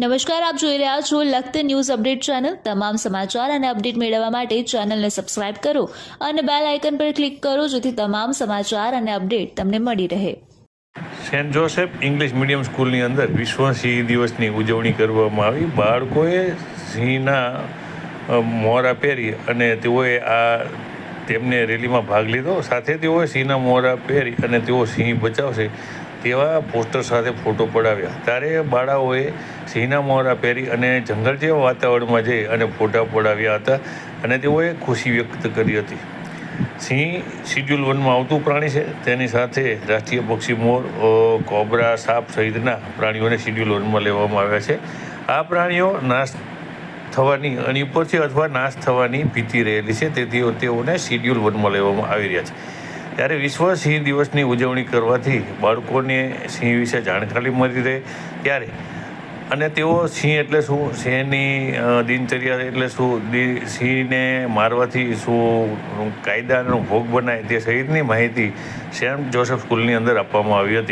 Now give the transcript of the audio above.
નમસ્કાર, આપ જોઈ રહ્યા છો લખત ન્યૂઝ અપડેટ ચેનલ. તમામ સમાચાર અને અપડેટ મેળવવા માટે ચેનલને સબસ્ક્રાઇબ કરો અને બેલ આઇકન પર ક્લિક કરો જેથી તમામ સમાચાર અને અપડેટ તમને મળી રહે. સેન્ટ જોસેફ, ઇંગ્લિશ મીડિયમ સ્કૂલની અંદર વિશ્વ સિંહ દિવસની ઉજવણી કરવામાં આવી. બાળકોએ સિંહના મોરા પહેરી અને તેઓએ આ તેમને રેલીમાં ભાગ લીધો. સાથે તેઓએ સિંહના મોરા પહેરી અને તેઓ સિંહ બચાવશે. તેવા પોસ્ટર સાથે ફોટો પડાવ્યા. ત્યારે બાળાઓએ સિંહના મોરા પહેરી અને જંગલ જેવા વાતાવરણમાં જઈ અને ફોટા પડાવ્યા હતા અને તેઓએ ખુશી વ્યક્ત કરી હતી. સિંહ શિડ્યુલ વનમાં આવતું પ્રાણી છે. તેની સાથે રાષ્ટ્રીય પક્ષી મોર કોબરા, સાપ સહિતના પ્રાણીઓને શિડ્યુલ વનમાં લેવામાં આવ્યા છે. આ પ્રાણીઓ નાશ થવાની અને ઉપરથી અથવા નાશ થવાની ભીતિ રહેલી છે. તેથી તેઓને શિડ્યુલ વનમાં લેવામાં આવી રહ્યા છે. ત્યારે વિશ્વ સિંહ દિવસની ઉજવણી કરવાથી બાળકોને સિંહ વિશે જાણકારી મળી રહે ત્યારે. અને તેઓ સિંહ એટલે શું? સિંહની દિનચર્યા એટલે શું? સિંહને મારવાથી શું કાયદાનો ભોગ બનાય તે સહિતની માહિતી સેન્ટ જોસેફ સ્કૂલની અંદર આપવામાં આવી હતી.